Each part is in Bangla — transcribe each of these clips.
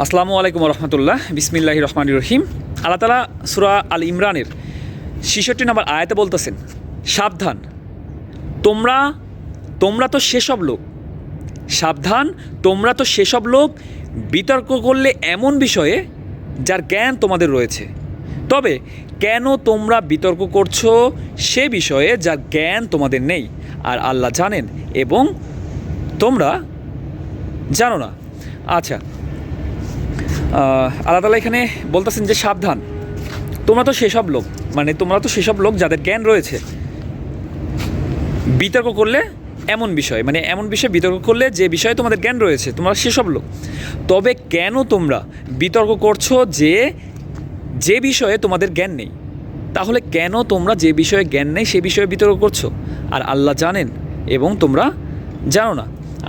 আসসালামু আলাইকুম রহমতুল্লাহ। বিসমিল্লাহ রহমান রহিম। আল্লাহ তালা সুরা আল ইমরানের ছিষট্টি নম্বর আয়াতে বলতেছেন, সাবধান। তোমরা তোমরা তো সেসব লোক। সাবধান, তোমরা তো সেসব লোক বিতর্ক করলে এমন বিষয়ে যার জ্ঞান তোমাদের রয়েছে। তবে কেন তোমরা বিতর্ক করছ সে বিষয়ে যার জ্ঞান তোমাদের নেই? আর আল্লাহ জানেন এবং তোমরা জানো না। আচ্ছা আল্লাহ তালা এখানে বলতেছেন যে সাবধান। তোমরা তো সেসব লোক মানে তোমরা তো সেসব লোক যাদের জ্ঞান রয়েছে, বিতর্ক করলে এমন বিষয় মানে এমন বিষয়ে বিতর্ক করলে যে বিষয়ে তোমাদের জ্ঞান রয়েছে, তোমরা সেসব লোক। তবে কেন তোমরা বিতর্ক করছ যে যে বিষয়ে তোমাদের জ্ঞান নেই? তাহলে কেন তোমরা যে বিষয়ে জ্ঞান নেই, সে বিষয়ে বিতর্ক করছ? আর আল্লাহ জানেন এবং তোমরা জানো না।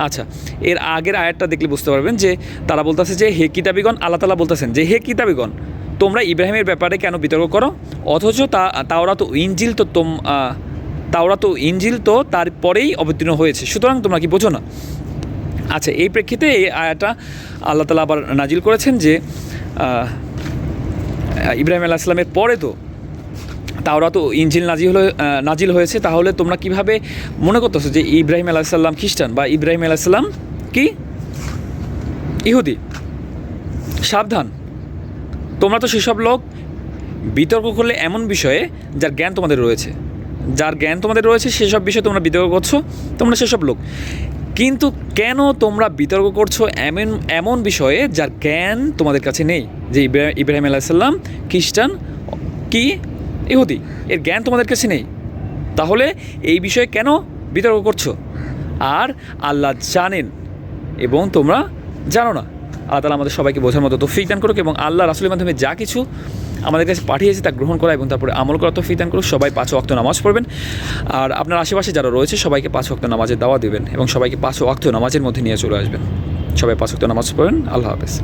আচ্ছা এর আগের আয়াতটা দেখলে বুঝতে পারবেন যে তারা বলতেছে যে, হে কিতাবিগণ, আল্লাহ তালা বলতেছেন যে, হে কিতাবিগণ, তোমরা ইব্রাহিমের ব্যাপারে কেন বিতর্ক করো? অথচ তা তাওরা তো ইঞ্জিল তো তোম তাওরা তো ইঞ্জিল তো তারপরেই অবতীর্ণ হয়েছে। সুতরাং তোমরা কি বোঝো না? আচ্ছা এই প্রেক্ষিতে এই আয়াটা আল্লাহ তালা আবার নাজিল করেছেন যে ইব্রাহিম আল্লাহ ইসলামের পরে তো তাওরা তো ইঞ্জিল নাজিল হলে নাজিল হয়েছে। তাহলে তোমরা কীভাবে মনে করতেছো যে ইব্রাহিম আলাহ সাল্লাম খ্রিস্টান বা ইব্রাহিম আলাহ সাল্লাম কি? ইহুদি। সাবধান। তোমরা তো সেসব লোক বিতর্ক করলে এমন বিষয়ে যার জ্ঞান তোমাদের রয়েছে। যার জ্ঞান তোমাদের রয়েছে, সেসব বিষয়ে তোমরা বিতর্ক করছ, তোমরা সেসব লোক। কিন্তু কেন তোমরা বিতর্ক করছ এমন এমন বিষয়ে যার জ্ঞান তোমাদের কাছে নেই? যে ইব্রা- ইব্রাহিম আলাইসাল্লাম খ্রিস্টান কি ইহুদি, এর জ্ঞান তোমাদের কাছে নেই। তাহলে এই বিষয়ে কেন বিতর্ক করছ? আর আল্লাহ জানেন এবং তোমরা জানো না। আল্লাহ তালা আমাদের সবাইকে বোঝার মতো তৌফিক দান করুক এবং আল্লাহ রাসুলের মাধ্যমে যা কিছু আমাদের কাছে পাঠিয়েছে তা গ্রহণ করা এবং তারপরে আমল করা তৌফিক দান করুক। সবাই পাঁচ ওয়াক্ত নামাজ পড়বেন। আর আপনার আশেপাশে যারা রয়েছে, সবাইকে পাঁচ ওয়াক্ত নামাজের দাওয়া দেবেন এবং সবাইকে পাঁচ ওয়াক্ত নামাজের মধ্যে নিয়ে চলে আসবেন। সবাই পাঁচ ওয়াক্ত নামাজ পড়বেন আল্লাহ হাফেজ।